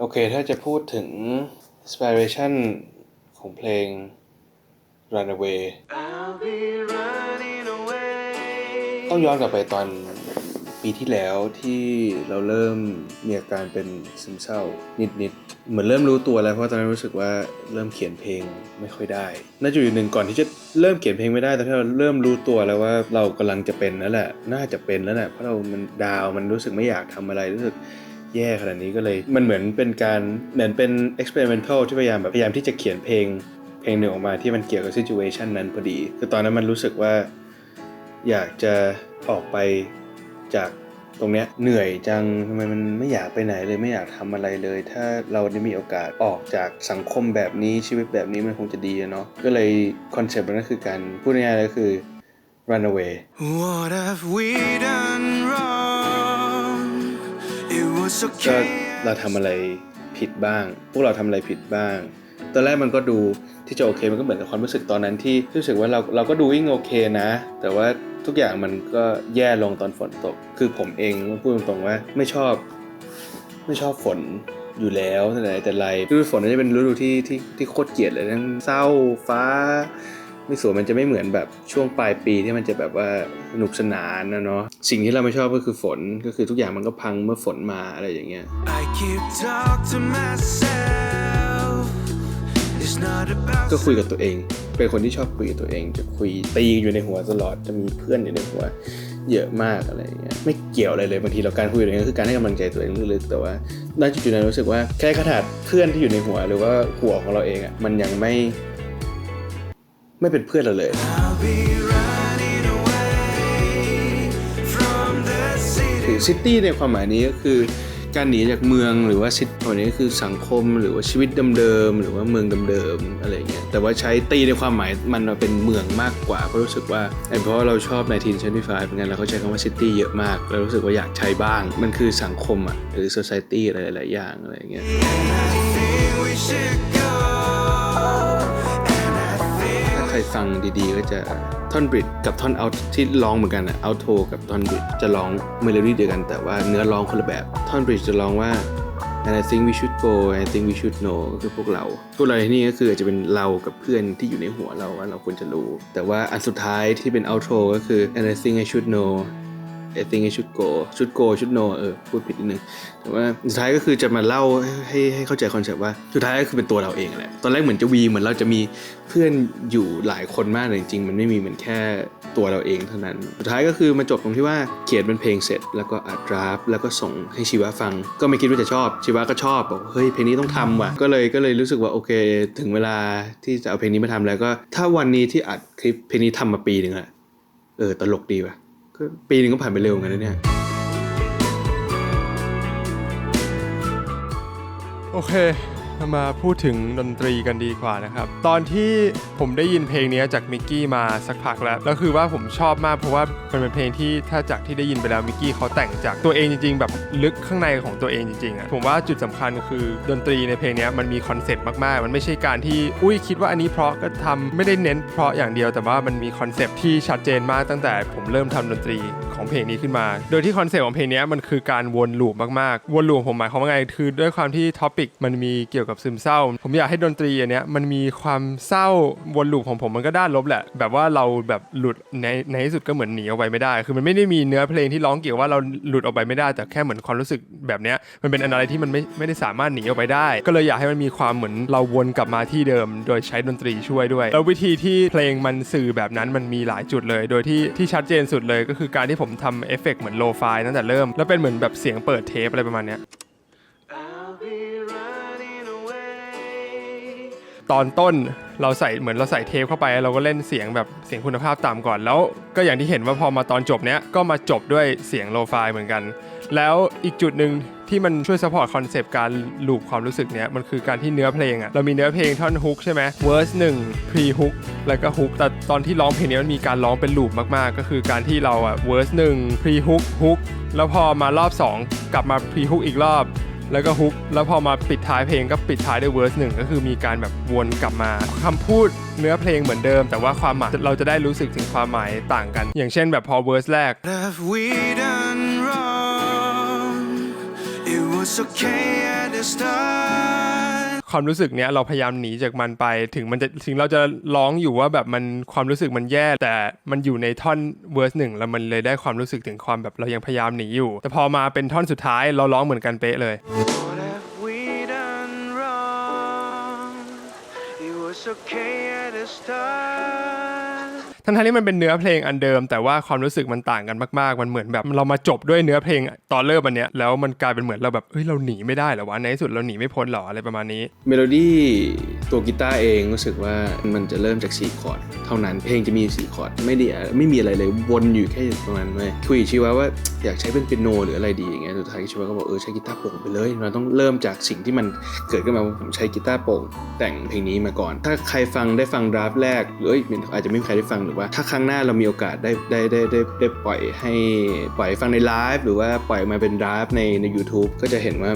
โอเค ถ้าจะพูดถึง inspiration ของเพลง Runaway ต้องย้อนกลับไปตอนปีที่แล้วที่เราเริ่มมีอาการเป็นซึมเศร้านิดๆ เหมือนเริ่มรู้ตัวแล้วเพราะตอนนั้นรู้สึกว่าเริ่มเขียนเพลงไม่ค่อยได้ น่าจะอยู่หนึ่งก่อนที่จะเริ่มเขียนเพลงไม่ได้แต่ที่เราเริ่มรู้ตัวแล้วว่าเรากำลังจะเป็นแล้วแหละ น่าจะเป็นแล้วแหละเพราะเรามันดาวมันรู้สึกไม่อยากทำอะไรรู้สึก แย่ขนาดนี้ก็เลย มันเหมือนเป็นการเหมือนเป็น experimental ที่พยายามแบบพยายามที่จะเขียนเพลงเพลงหนึ่งออกมาที่มันเกี่ยวกับ situation นั้นพอดี คือตอนนั้นมันรู้สึกว่าอยากจะออกไปจากตรงเนี้ยเหนื่อยจังทำไมมันไม่อยากไปไหนเลยไม่อยากทำอะไรเลย ถ้าเราได้มีโอกาสออกจากสังคมแบบนี้ชีวิตแบบนี้มันคงจะดีเนาะก็เลยคอนเซปต์มันก็คือการพูดง่ายๆก็คือ run away What have we done ก็เราทำอะไรผิดบ้าง พวกเราทำอะไรผิดบ้าง ตอนแรกมันก็ดูที่จะโอเคมันก็เหมือนกับความรู้สึกตอนนั้นที่รู้สึกว่าเราเราก็ดูวิ่งโอเคนะ แต่ว่าทุกอย่างมันก็แย่ลงตอนฝนตก คือผมเองพูดตรงๆว่าไม่ชอบ ไม่ชอบฝนอยู่แล้วแต่ไหนแต่ไรฤดูฝนจะเป็นฤดูที่ที่ที่โคตรเกลียดเลยทั้งเศร้าฟ้า ม่สวยมันจะไม่เหมือนแบบช่วงปลายปีที่มันจะแบบว่าสนุกสนานนะเนาะสิ่งที่เราไม่ชอบก็คือฝนก็คือทุกอย่างมันก็พังเมื่อฝนมาอะไรอย่างเงี้ย I keep talk to myself. It's not about ก็คุยกับตัวเอง เป็นคนที่ชอบคุยกับตัวเอง จะคุยตีอยู่ในหัวตลอดจะมีเพื่อนอยู่ในหัวเยอะมากอะไรอย่างเงี้ยไม่เกี่ยวอะไรเลยบางทีเราการคุยกับตัวเองก็คือการให้กำลังใจตัวเองลึกๆแต่ว่าณจุดๆนั้นรู้สึกว่าแค่ขนาดเพื่อนที่อยู่ในหัวหรือว่าหัวของเราเองอะมันยังไม่ ไม่เป็นเพื่อนเราเลย I'll be running away from the คือ city. ซิตี้ในความหมายนี้ก็คือการหนีจากเมืองหรือว่าซิตี้ตัวนี้ก็คือสังคมหรือว่าชีวิตเดิมๆหรือว่าเมืองเดิมๆอะไรเงี้ยแต่ว่าใช้ตีในความหมายมันมาเป็นเมืองมากกว่าเพราะรู้สึกว่าไอ้เพราะว่าเราชอบในทีนชันที่ไฟเป็นไงแล้วเขาใช้คำว่าซิตี้เยอะมากแล้วรู้สึกว่าอยากใช้บ้าง มันคือสังคมอะหรือ society อะไรหลายๆอย่างอะไรเงี้ย ฟังดีๆ ก็จะท่อนบริดกับท่อนเอาที่ร้องเหมือนกันอะเอาโทกับท่อนบริดจะร้องเมโลดี้เดียวกัน แต่ว่าเนื้อร้องคนละแบบ ท่อนบริดจะร้องว่า and I think we should go and I think we should know ก็คือพวกเรา พวกเราในที่นี่ก็คืออาจจะเป็นเรากับเพื่อนที่อยู่ในหัวเราว่าเราควรจะรู้ แต่ว่าอันสุดท้ายที่เป็น outro ก็คือ and I think I should know I think I should go should go should know เออพูดผิดนิดนึงแต่ว่าสุดท้ายก็คือจะมาเล่าให้ให้เข้าใจคอนเซ็ปต์ว่าสุดท้ายก็คือเป็นตัวเราเองแหละตอนแรกเหมือนจะวีเหมือนเราจะมีเพื่อนอยู่หลายคนมากเลยจริงๆ มันไม่มีเหมือนแค่ตัวเราเองเท่านั้น สุดท้ายก็คือมาจบตรงที่ว่าเขียนเป็นเพลงเสร็จ แล้วก็อัดดราฟแล้วก็ส่งให้ชีวะฟัง ก็ไม่คิดว่าจะชอบชีวะก็ชอบบอกเฮ้ยเพลงนี้ต้องทำว่ะก็เลยก็เลยรู้สึกว่าโอเค ถึงเวลาที่จะเอาเพลงนี้มาทำแล้วก็ ถ้าวันนี้ที่อัดคลิปเพลงนี้ทำมาปีหนึ่งอะเออตลกดีว่ะ ปีหนึ่งก็ผ่านไปเร็วเหมือนกันนะเนี่ย โอเค มาพูดถึงดนตรีกันดีกว่านะครับ ตอนที่ผมได้ยินเพลงนี้จากมิกกี้มาสักพักแล้วแล้วคือว่าผมชอบมากเพราะว่ามันเป็นเพลงที่ถ้าจากที่ได้ยินไปแล้วมิกกี้เขาแต่งจากตัวเองจริง ๆ แบบลึกข้างในของตัวเองจริงๆอะผมว่าจุดสำคัญคือดนตรีในเพลงนี้มันมีคอนเซปต์มากๆ มันไม่ใช่การที่อุ้ยคิดว่าอันนี้เพราะก็ทำไม่ได้เน้นเพราะอย่างเดียว แต่ว่ามันมีคอนเซปต์ที่ชัดเจนมากตั้งแต่ผมเริ่มทำดนตรี ของเพลงนี้ขึ้นมา โดยที่คอนเซปต์ของเพลงนี้มันคือการวนลูปมากๆ วนลูปผมหมายความว่าไง คือด้วยความที่ท็อปิกมันมีเกี่ยวกับซึมเศร้า ผมอยากให้ดนตรีอันเนี้ยมันมีความเศร้าวนลูปของผมมันก็ด้านลบแหละ แบบว่าเราแบบหลุดในในที่สุดก็เหมือนหนีออกไปไม่ได้ คือมันไม่ได้มีเนื้อเพลงที่ร้องเกี่ยวว่าเราหลุดออกไปไม่ได้ แต่แค่เหมือนความรู้สึกแบบเนี้ยมันเป็นอะไรที่มันไม่ไม่ได้สามารถหนีออกไปได้ ก็เลยอยากให้มันมีความเหมือนเราวนกลับมาที่เดิม โดยใช้ดนตรีช่วยด้วย แล้ววิธีที่เพลงมันสื่อแบบนั้นมันมีหลายจุดเลย โดยที่ที่ชัดเจนสุดเลยก็คือการที่ผมทำเอฟเฟกต์เหมือนโลไฟตั้งแต่เริ่ม แล้วเป็นเหมือนแบบเสียงเปิดเทปอะไรประมาณเนี้ยตอนต้นเราใส่เหมือนเราใส่เทปเข้าไป เราก็เล่นเสียงแบบเสียงคุณภาพต่ำก่อนแล้ว ก็อย่างที่เห็นว่าพอมาตอนจบเนี้ยก็มาจบด้วยเสียงโลไฟเหมือนกัน แล้วอีกจุดหนึ่ง ที่มันช่วยสปอร์ตคอนเซปต์การลูปความรู้สึกเนี้ยมันคือการที่เนื้อเพลงอะเรามีเนื้อเพลงท่อนฮุกใช่ไหมเวอร์สหนึ่งพรีฮุกแล้วก็ฮุกแต่ตอนที่ร้องเพลงนี้มันมีการร้องเป็นลูปมากๆ ก็คือการที่เราอะเวอร์สหนึ่งพรีฮุกฮุกแล้วพอมารอบสองกลับมาพรีฮุกอีกรอบ แล้วก็ฮุกแล้วพอมาปิดท้ายเพลงก็ปิดท้ายด้วยเวอร์สหนึ่งก็คือมีการแบบวนกลับมาคำพูดเนื้อเพลงเหมือนเดิม แต่ว่าความหมายเราจะได้รู้สึกถึงความหมายต่างกัน อย่างเช่นแบบพอเวอร์สแรก was okay, and the start. ความรู้สึกเนี้ยเราพยายามหนีจากมันไป ถึงมันจะถึงเราจะร้องอยู่ว่าแบบมันความรู้สึกมันแย่ แต่มันอยู่ในท่อนเวอร์สหนึ่งแล้วมันเลยได้ความรู้สึกถึงความแบบเรายังพยายามหนีอยู่ แต่พอมาเป็นท่อนสุดท้ายเราร้องเหมือนกันเป๊ะเลย What have we done wrong? It was okay at the start. ทั้งทที่มันเป็นเนื้อเพลงอันเดิม แต่ว่าความรู้สึกมันต่างกันมากๆ มันเหมือนแบบเรามาจบด้วยเนื้อเพลงตอนเริ่มอันเนี้ยแล้วมันกลายเป็นเหมือนเราแบบเฮ้ยเราหนีไม่ได้หรอวะในที่สุดเราหนีไม่พ้นหรออะไรประมาณนี้ เมโลดี้ตัวกีตาร์เองรู้สึกว่ามันจะเริ่มจาก4คอร์ดเท่านั้นเพลงจะมี4คอร์ดไม่ด้ไม่มีอะไรเลยวนอยู่แค่ตรงนั้นเว้ยคุยชีวะว่าอยากใช้เป็นเปียโนหรืออะไรดีอย่างเงี้ยสุดท้ายชีวะก็บอกเออใช้กีตาร์โปร่งไปเลยเราต้องเริ่มจากสิ่งที่มันเกิดขึ้นมาผมใช้กีตาร์โปร่งแต่งเพลงนี้มาก่อน ถ้าใครฟังได้ฟังดราฟแรกหรือเอ้ยอาจจะไม่มีใครได้ฟังหรือว่าถ้าครั้งหน้าเรามีโอกาสได้ได้ได้ได้ได้ปล่อยให้ปล่อยฟังในไลฟ์หรือว่าปล่อยมาเป็นดราฟต์ในใน u t u b e ก็จะเห็นว่า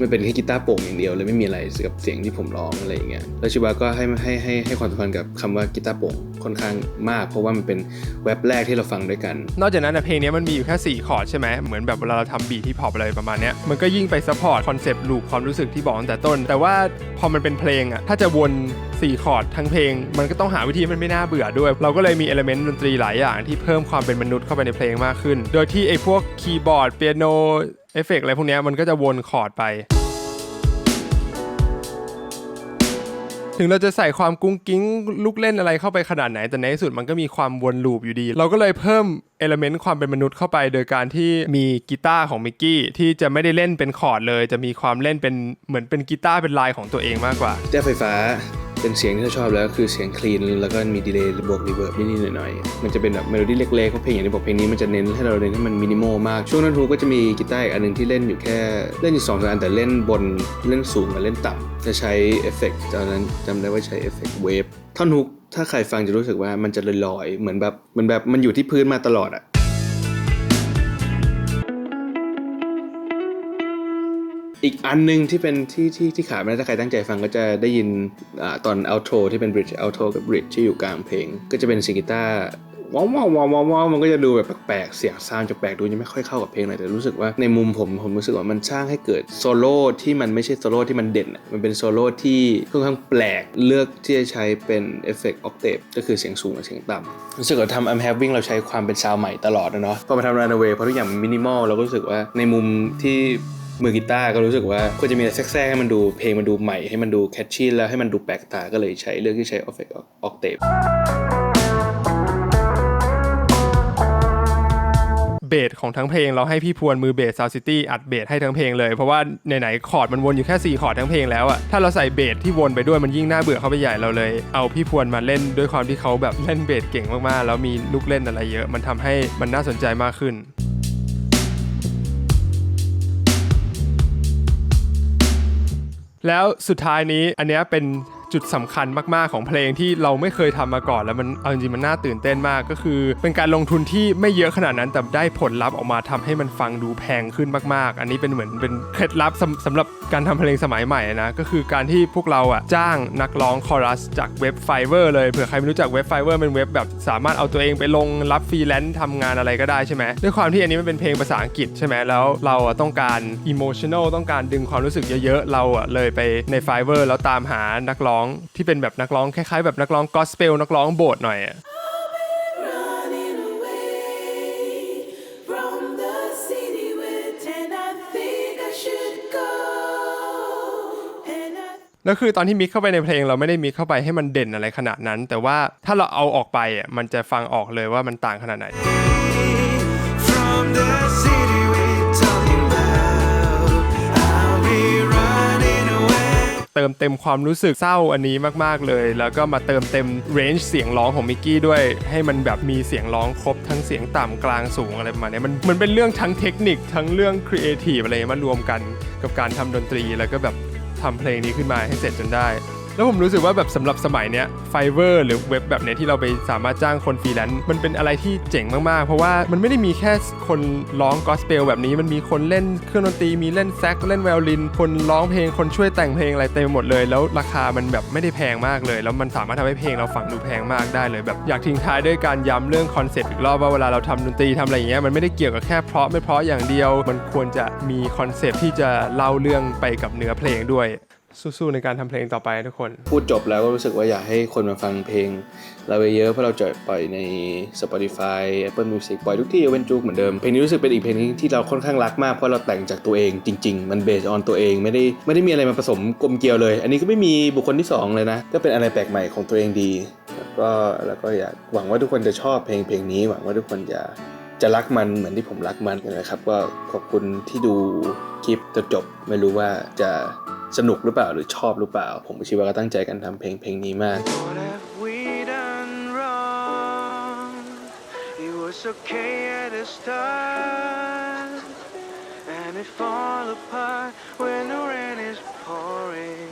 มันเป็นแค่กีตาร์โป่งอย่างเดียวเลยไม่มีอะไรกับเสียงที่ผมร้องอะไรอย่างเงี้ยแล้วชิวาก็ให้ให้ให้ให้ความสำคัญกับคำว่ากีตาร์โป่งค่อนข้างมาก เพราะว่ามันเป็นเว็บแรกที่เราฟังด้วยกัน นอกจากนั้นนะเพลงนี้มันมีอยู่แค่4คอร์ดใช่ไหมเหมือนแบบเวลาเราทำบีที่พอปอะไรประมาณเนี้ยมันก็ยิ่งไปซัพพอร์ตคอนเซปต์ลูปความรู้สึกที่บอกตั้งแต่ต้น แต่ว่าพอมันเป็นเพลงอะถ้าจะวน4คอร์ดทั้งเพลง มันก็ต้องหาวิธีมันไม่น่าเบื่อด้วย เราก็เลยมีเอลเมนต์ดนตรีหลายอย่างที่เพิ่มความเป็นมนุษย์เข้าไปในเพลงมากขึ้น โดยที่ไอ้พวกคีย์บอร์ดเปียโน เอฟเฟกอะไรพวกนี้มันก็จะวนคอร์ดไป ถึงเราจะใส่ความกุ้งกิ้งลูกเล่นอะไรเข้าไปขนาดไหน แต่ในที่สุดมันก็มีความวนลูปอยู่ดี เราก็เลยเพิ่มเอลเมนต์ความเป็นมนุษย์เข้าไป โดยการที่มีกีตาร์ของมิกกี้ที่จะไม่ได้เล่นเป็นคอร์ดเลย จะมีความเล่นเป็นเหมือนเป็นกีตาร์เป็นลายของตัวเองมากกว่าแจ้ไฟฟ้า เป็นเสียงที่เราชอบแล้วคือเสียงคลีนแล้วก็มีดีเลย์บวกรีเวิร์บนิดๆหน่อยๆมันจะเป็นแบบเมโลดี้เล็กๆเพราะเพลงอย่างที่บอกเพลงนี้มันจะเน้นให้เราเน้นให้มันมินิมอลมาก ช่วงนั้นทูก็จะมีกีตาร์อันหนึงที่เล่นอยู่แค่เล่นอยู่สองสามอันแต่เล่นบนเล่นสูงกับเล่นต่ำจะใช้เอฟเฟกต์ตอนนั้นจำได้ว่าใช้เอฟเฟกต์เวฟท่อนฮุกถ้าใครฟังจะรู้สึกว่ามันจะลอยๆเหมือนแบบเหมือนแบบมันอยู่ที่พื้นมาตลอดอะ อีกอันหนึงที่เป็นที่ที่ที่ขาดไม่ได้ถ้าใครตั้งใจฟังก็จะได้ยินอตอนเอาโทที่เป็นบริดจ์เอาโทกับบริดจ์ที่อยู่กลางเพลง ก็จะเป็นเสียงกีตาร์ว้าวว้าวว้าวว้าวมันก็จะดูแบบแปลกๆ เสียงซาวจะแปลกดูยังไม่ค่อยเข้ากับเพลงเลยแต่รู้สึกว่าในมุมผมผมรู้สึกว่ามันสร้างให้เกิดโซโล่ที่มันไม่ใช่โซโล่ที่มันเด่น มันเป็นโซโล่ที่ค่อนข้างแปลกเลือกที่จะใช้เป็นเอฟเฟกต์ออกเทปก็คือเสียงสูงกับเสียงต่ำรู้สึกว่าทำ I'm Having เราใช้ความเป็นซาวใหม่ตลอดนะเนาะพอมาทำ Runaway เพราะทุกอย่างมันมินิมอลเราก็รู้สึกว่าในมุมที่ มือกีตาร์ก็รู้สึกว่าควรจะมีอะไรแทรกๆให้มันดูเพลงมันดูใหม่ให้มันดูแคชชี่แล้วให้มันดูแปลกตาก็เลยใช้เลือกที่ใช้ออฟเฟกออกเทปเบสของทั้งเพลงเราให้พี่พวนมือเบสซาวซิตี้อัดเบสให้ทั้งเพลงเลย เพราะว่าไหนๆคอร์ดมันวนอยู่แค่4คอร์ดทั้งเพลงแล้วอะถ้าเราใส่เบสที่วนไปด้วยมันยิ่งน่าเบื่อเข้าไปใหญ่เราเลย เอาพี่พวนมาเล่นด้วยความที่เขาแบบเล่นเบสเก่งมากๆ แล้วมีลูกเล่นอะไรเยอะ มันทำให้มันน่าสนใจมากขึ้น แล้วสุดท้ายนี้อันเนี้ยเป็น จุดสำคัญมากๆของเพลงที่เราไม่เคยทำมาก่อน แล้วมันเอาจริงๆมันน่าตื่นเต้นมากก็คือ เป็นการลงทุนที่ไม่เยอะขนาดนั้น แต่ได้ผลลัพธ์ออกมาทำให้มันฟังดูแพงขึ้นมาก ๆ อันนี้เป็นเหมือนเป็นเคล็ดลับสำสำหรับการทำเพลงสมัยใหม่นะก็คือการที่พวกเราอะจ้างนักร้องคอรัสจากเว็บไฟเวอร์เลยเผื่อใครไม่รู้จักเว็บไฟเวอร์เป็นเว็บแบบสามารถเอาตัวเองไปลงรับฟรีแลนซ์ทำงานอะไรก็ได้ใช่ไหมด้วยความที่อันนี้มันเป็นเพลงภาษาอังกฤษใช่ไหมแล้วเราอะต้องการอิโมชัน a l ต้องการดึงความรู้สึกเยอะๆเราอะเลยไปในไฟเวอร์แล้วตามหานักร้องที่เป็นแบบนักร้องคล้ายๆแบบนักร้องกอสเปลนักร้องโบสถ์หน่อยอะ running away from the city with and I think I should go and I แล้วคือตอนที่มิกเข้าไปในเพลงเราไม่ได้มิกเข้าไปให้มันเด่นอะไรขนาดนั้น แต่ว่าถ้าเราเอาออกไปอะมันจะฟังออกเลยว่ามันต่างขนาดไหน From the เติมเต็มความรู้สึกเศร้าอันนี้มากๆเลย แล้วก็มาเติมเต็มเรนจ์เสียงร้องของมิกกี้ด้วย ให้มันแบบมีเสียงร้องครบทั้งเสียงต่ำกลางสูงอะไรประมาณนี้มันมันเป็นเรื่องทั้งเทคนิคทั้งเรื่องครีเอทีฟอะไรมารวมกันกับการทำดนตรีแล้วก็แบบทำเพลงนี้ขึ้นมาให้เสร็จจนได้ แล้วผมรู้สึกว่าแบบสำหรับสมัยเนี้ย Fiverr หรือเว็บแบบเนี้ยที่เราไปสามารถจ้างคนฟรีแลนซ์มันเป็นอะไรที่เจ๋งมากๆ เพราะว่ามันไม่ได้มีแค่คนร้องกอสเปลแบบนี้มันมีคนเล่นเครื่องดนตรีมีเล่นแซกเล่นไวโอลิน คนร้องเพลงคนช่วยแต่งเพลงอะไรเต็มไปหมดเลย แล้วราคามันแบบไม่ได้แพงมากเลย แล้วมันสามารถทำให้เพลงเราฟังดูแพงมากได้เลยแบบอยากทิ้งท้ายด้วยการย้ำเรื่องคอนเซปต์อีกรอบว่าเวลาเราทำดนตรีทำอะไรอย่างเงี้ยมันไม่ได้เกี่ยวกับแค่เพราะไม่เพราะอย่างเดียว มันควรจะมีคอนเซปต์ที่จะเล่าเรื่องไปกับเนื้อเพลงด้วย สู้ๆในการทำเพลงต่อไปทุกคน พูดจบแล้วก็รู้สึกว่าอยากให้คนมาฟังเพลงเราไปเยอะเพราะเราจะปล่อยใน Spotify Apple Music ปล่อยทุกที่ยกเว้นจุกเหมือนเดิม เพลงนี้รู้สึกเป็นอีกเพลงนึงที่เราค่อนข้างรักมากเพราะเราแต่งจากตัวเองจริง ๆ มันเบสออนตัวเองไม่ได้ไม่ได้มีอะไรมาผสมกลมเกลียวเลย อันนี้ก็ไม่มีบุคคลที่สองเลยนะ ก็เป็นอะไรแปลกใหม่ของตัวเองดี แล้วก็แล้วก็อยากหวังว่าทุกคนจะชอบเพลงเพลงนี้หวังว่าทุกคนจะ จะรักมันเหมือนที่ผมรักมันนะครับ ก็ขอบคุณที่ดูคลิปจนจบ ไม่รู้ว่าจะสนุกหรือเปล่าหรือชอบหรือเปล่า ผมคิดว่าก็ตั้งใจกันทำเพลงเพลงนี้มาก and it fall apart when the rain is pouring.